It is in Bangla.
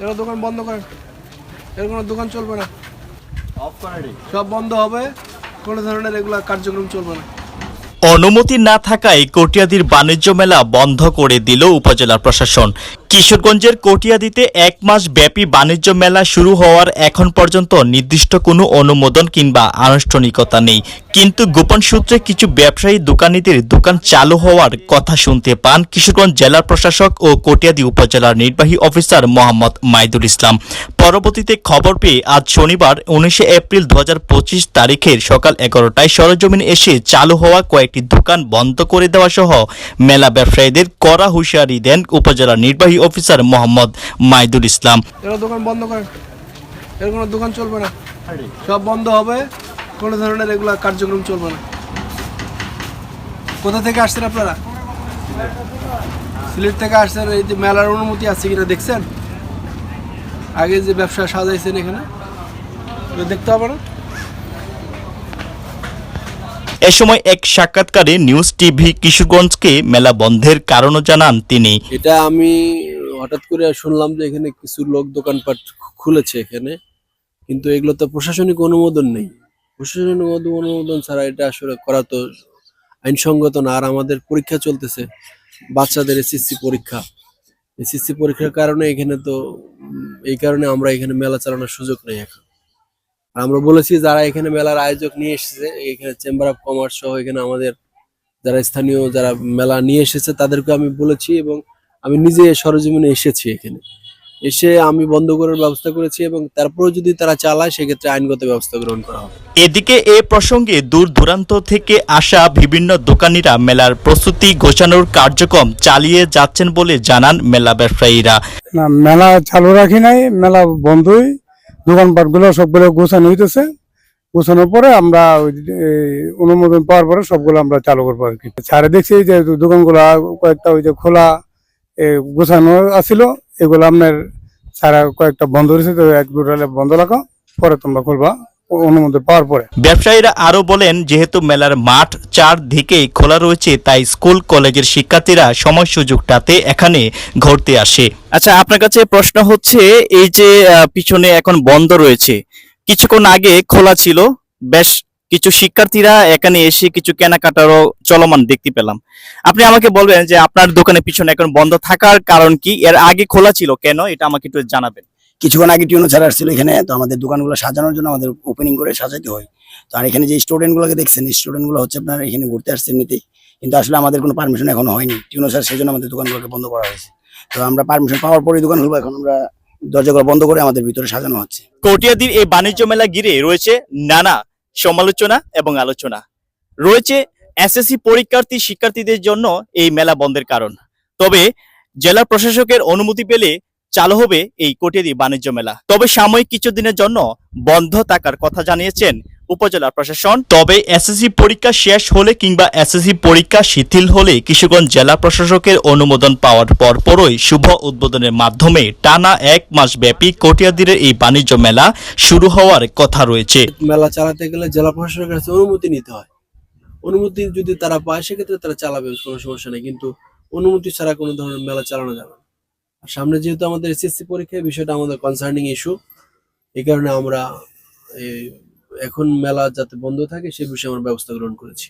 এরা দোকান বন্ধ করে এর কোনো দোকান চলবে না। অফ করে সব বন্ধ হবে কোনো ধরনের এগুলা কার্যক্রম চলবে না। অনুমতি না থাকায় কটিয়াদির বাণিজ্য মেলা বন্ধ করে দিল উপজেলা প্রশাসন। কিশোরগঞ্জের কটিয়াদিতে এক মাস ব্যাপী বাণিজ্য মেলা শুরু হওয়ার এখন পর্যন্ত নির্দিষ্ট কোনো অনুমোদন কিংবা আনুষ্ঠানিকতা নেই। কিন্তু গোপন সূত্রে কিছু ব্যবসায়ী দোকানীদের দোকান চালু হওয়ার কথা শুনতে পান কিশোরগঞ্জ জেলা প্রশাসক ও কটিয়াদি উপজেলার নির্বাহী অফিসার মোহাম্মদ মাইদুল ইসলাম। পরবর্তীতে খবর পেয়ে আজ শনিবার উনিশে এপ্রিল দু তারিখের সকাল এগারোটায় সরজমিন এসে চালু হওয়া কয়েকটি দোকান বন্ধ করে দেওয়া সহ মেলা ব্যবসায়ীদের কড়া হুঁশিয়ারি দেন উপজেলার নির্বাহী অফিসার মোহাম্মদ মাইদুল ইসলাম দোকান বন্ধ করেন এর কোনো দোকান চলবে না। সব বন্ধ হবে, কোনো ধরনের এগুলা কার্যক্রম চলবে না। কোথা থেকে আসছেন আপনারা? সিলেট থেকে আসছেন, এই যে মেলার অনুমতি আছে কিনা দেখছেন? আগে যে ব্যবসা সাজাইছেন এখানে দেখতে হবে না? এ সময় এক সাক্ষাৎকারে নিউজ টিভি কিশোরগঞ্জকে মেলা বন্ধের কারণও জানান তিনি। এটা আমি হঠাৎ করে শুনলাম যে এখানে কিছু লোক দোকানপাট খুলেছে এখানে, কিন্তু এগুলো তো প্রশাসনিক অনুমোদন নেই। প্রশাসনিক অনুমোদন ছাড়া এটা আসলে করা তো আইনসঙ্গত না, আর আমাদের পরীক্ষা চলতেছে, বাচ্চাদের এসএসসি পরীক্ষা। এসএসসি পরীক্ষার কারণে এখানে তো, এই কারণে আমরা এখানে মেলা চালানোর সুযোগ নেই এখন। আমরা বলেছি যারা এখানে মেলার আয়োজক নিয়ে এসেছে এখানে চেম্বার অফ কমার্স সহ এখানে আমাদের যারা স্থানীয় যারা মেলা নিয়ে এসেছে তাদেরকে আমি বলেছি এবং আমি নিজে সরজমিনে এসেছি এখানে। এসে আমি বন্ধ করার ব্যবস্থা করেছি এবং তারপরেও যদি তারা চালায় সেক্ষেত্রে আইনগত ব্যবস্থা গ্রহণ করা হবে। এদিকে এ প্রসঙ্গে দূর দূরান্ত থেকে আসা বিভিন্ন দোকানিরা মেলার প্রস্তুতি গোছানোর কার্যক্রম চালিয়ে যাচ্ছেন বলে জানান মেলা ব্যবসায়ীরা। না মেলা চালু রাখি নাই মেলা বন্ধই। দোকানপাটগুলো সবগুলো গোছানো হইতেছে। গোছানোর পরে আমরা অনুমোদন পাওয়ার পরে সবগুলো আমরা চালু করব আর কি। ছাড়ে দেখছি যে দোকানগুলো কয়েকটা ওই যে খোলা গোছানো আছিল, এগুলো আপনার ছাড়া কয়েকটা বন্ধ রয়েছে, তো এক দুটো বন্ধ রাখো, পরে তোমরা খুলবা। অনুমোদন পাওয়ার পরে। ব্যবসায়ীরা আরও বলেন যেহেতু মেলার মাঠ চারদিকেই খোলা রয়েছে তাই স্কুল কলেজের শিক্ষার্থীরা সময় সুযোগটাতে এখানে ঘুরতে আসে। আচ্ছা আপনার কাছে প্রশ্ন হচ্ছে এই যে আহ, পিছনে এখন বন্ধ রয়েছে কিছুক্ষণ আগে খোলা ছিল বেশ কিছু শিক্ষার্থীরা এখানে এসে কিছু কেনাকাটারও চলমান দেখতে পেলাম। আপনি আমাকে বলবেন যে আপনার দোকানের পিছনে এখন বন্ধ থাকার কারণ কি? এর আগে খোলা ছিল কেন? এটা আমাকে একটু জানাবেন। কিছুক্ষণ আগে টিউনো ছাড়া আসছিল এখানে, তো আমাদের দোকানগুলো সাজানোর জন্য আমাদের ওপেনিং করে সাজাতে হয়। তো আর এখানে যে স্টুডেন্ট গুলোকে দেখছেন স্টুডেন্টগুলো হচ্ছে আপনার এখানে ঘুরতে আসছে এমনিতেই। কিন্তু আসলে আমাদের কোনো পারমিশন এখনও হয়নি। টিউনো ছাড়া সেই জন্য আমাদের দোকানগুলোকে বন্ধ করা হয়েছে। তো আমরা পারমিশন পাওয়ার পরে দোকান খুলবো, এখন আমরা দরজাগুলো বন্ধ করে আমাদের ভিতরে সাজানো হচ্ছে। কটিয়াদির এই বাণিজ্য মেলা ঘিরে রয়েছে নানা সমালোচনা এবং আলোচনা। রয়েছে এসএসসি পরীক্ষার্থী শিক্ষার্থীদের জন্য এই মেলা বন্ধের কারণ। তবে জেলা প্রশাসকের অনুমতি পেলে চালু হবে এই কটিয়াদি বাণিজ্য মেলা। তবে সাময়িক কিছুদিনের জন্য বন্ধ থাকার কথা জানিয়েছেন উপজেলা প্রশাসন। তবে এসএসসি পরীক্ষা শেষ হলে কিংবা এসএসসি পরীক্ষা শিথিল হলে কিশোরগঞ্জ জেলা প্রশাসকের অনুমোদন পাওয়ার পরপরই শুভ উদ্বোধনের মাধ্যমে টানা এক মাস ব্যাপী কটিয়াদিরের এই বাণিজ্য মেলা শুরু হওয়ার কথা রয়েছে। মেলা চালাতে গেলে জেলা প্রশাসনের কাছে অনুমতি নিতে হয়। অনুমতি যদি তারা পায়, সেক্ষেত্রে তারা চালাবে, কোনো সমস্যা নেই। কিন্তু অনুমতি ছাড়া কোনো ধরনের মেলা চালানো যাবে আর সামনে যেহেতু আমাদের এসএসসি পরীক্ষা বিষয়টা আমাদের কনসার্নিং ইস্যু এই কারণে আমরা এখন মেলা যাতে বন্ধ থাকে, সে বিষয়ে আমরা ব্যবস্থা গ্রহণ করেছি।